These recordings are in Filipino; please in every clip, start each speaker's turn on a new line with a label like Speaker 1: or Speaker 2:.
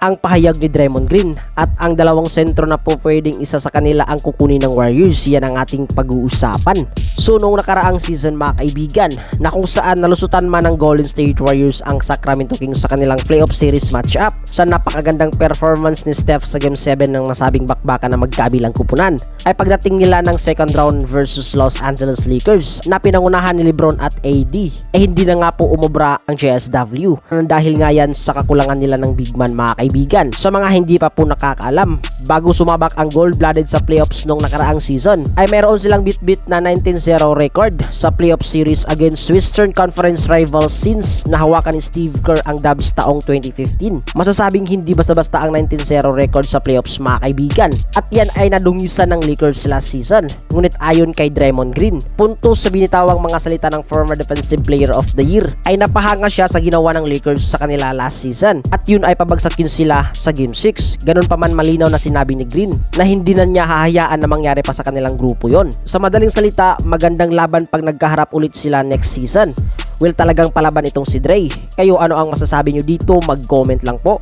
Speaker 1: ang pahayag ni Draymond Green at ang dalawang sentro na po pwedeng isa sa kanila ang kukunin ng Warriors yan ang ating pag-uusapan. So noong nakaraang season mga kaibigan na kung saan nalusutan man ng Golden State Warriors ang Sacramento Kings sa kanilang playoff series matchup sa napakagandang performance ni Steph sa Game 7 ng nasabing bakbakan na magkabilang kupunan ay pagdating nila ng second round versus Los Angeles Lakers na pinangunahan ni Lebron at AD eh hindi na nga po umubra ang JSW dahil nga yan sa kakulangan nila ng big man mga kaibigan. Sa mga hindi pa po nakakaalam, bago sumabak ang gold-blooded sa playoffs nung nakaraang season ay meron silang bit-bit na 19-0 record sa playoff series against Western Conference rivals since nahawakan ni Steve Kerr ang Dubs taong 2015. Masasabing hindi basta-basta ang 19-0 record sa playoffs mga kaibigan at yan ay nadungisan ng Lakers last season. Ngunit ayon kay Draymond Green, puntos sa binitawang mga salita ng former defensive player of the year ay napahanga siya sa ginawa ng Lakers sa kanila last season at yun ay pabagsakin sila sa Game 6. Ganun pa man malinaw na sinabi ni Green na hindi na niya hahayaan na mangyari pa sa kanilang grupo yon. Sa madaling salita, magandang laban pag nagkaharap ulit sila next season. Will talagang palaban itong si Dre. Kayo ano ang masasabi nyo dito? Mag-comment lang po.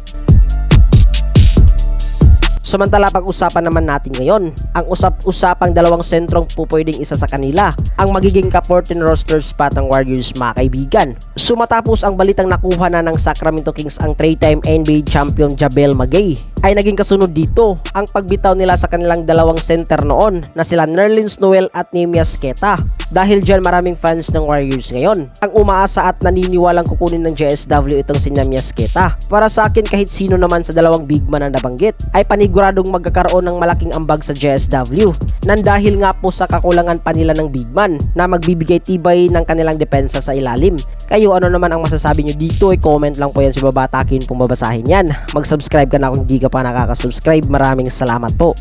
Speaker 1: Samantala pag-usapan naman natin ngayon, ang usap-usapang dalawang sentrong pupwedeng isa sa kanila, ang magiging ka-14 roster spot ng Warriors mga kaibigan. Sumatapos ang balitang nakuha na ng Sacramento Kings ang 3-time NBA champion Jabel Magay, ay naging kasunod dito ang pagbitaw nila sa kanilang dalawang center noon na sila Nerlens Noel at Nehemias Keta. Dahil dyan maraming fans ng Warriors ngayon ang umaasa at naniniwalang kukunin ng JSW itong si Nehemias Keta. Para sa akin kahit sino naman sa dalawang big man na nabanggit ay paniguradong magkakaroon ng malaking ambag sa JSW nang dahil nga po sa kakulangan pa nila ng big man na magbibigay tibay ng kanilang depensa sa ilalim. Kayo ano naman ang masasabi nyo dito? I-comment lang po yan si babatakin kung babasahin yan. Mag-subscribe ka na kung hindi ka pa nakaka-subscribe. Maraming salamat po.